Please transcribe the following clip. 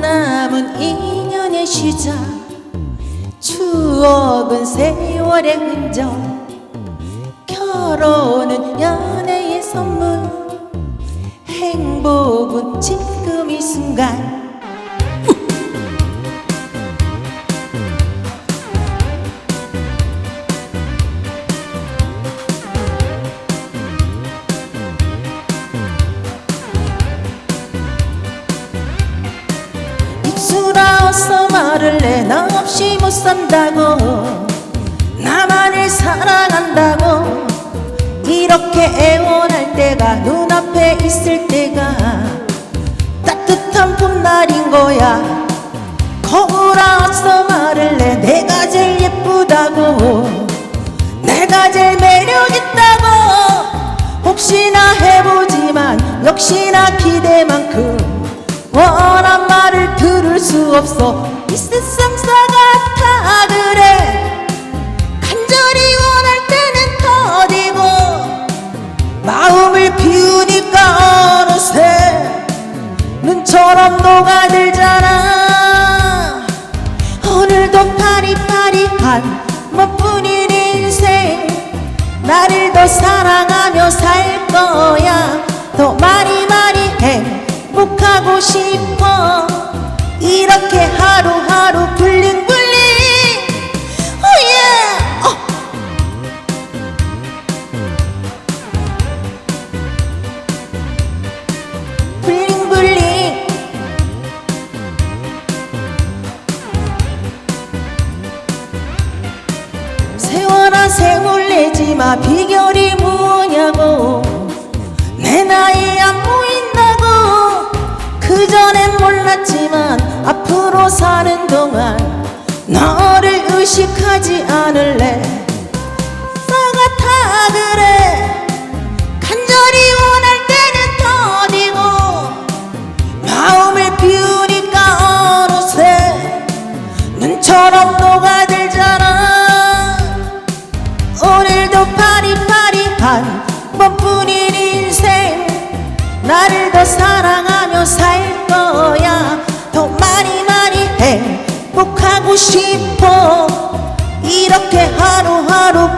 남은 인연의 시작. 추억은 세월의 흔적. 결혼은 연애의 선물. 행복은 지금 이 순간 산다고 나만을 사랑한다고 이렇게 애원할 때가 눈앞에 있을 때가 따뜻한 봄날인 거야. 거울아서 말을 해. 내가 제일 예쁘다고 내가 제일 매력있다고. 혹시나 해보지만 역시나 기대만큼 원한 말을 들을 수 없어. 이 세상 사같 마음을 비우니까 어느새 눈처럼 녹아들잖아. 오늘도 파리파리한 멋뿐인 인생. 나를 더 사랑하며 살 거야. 더 많이 많이 행복하고 싶어 내지마. 비결이 뭐냐고. 내 나이 안 보인다고. 그전엔 몰랐지만 앞으로 사는 동안 너를 의식하지 않을래. 싸같아 그래. 간절히 원할 때는 더디고 마음을 비우니까 어느새 눈처럼 녹아들잖아 멋뿐인 인생 나를 더 사랑하며 살 거야. 더 많이 많이 행복하고 싶어. 이렇게 하루하루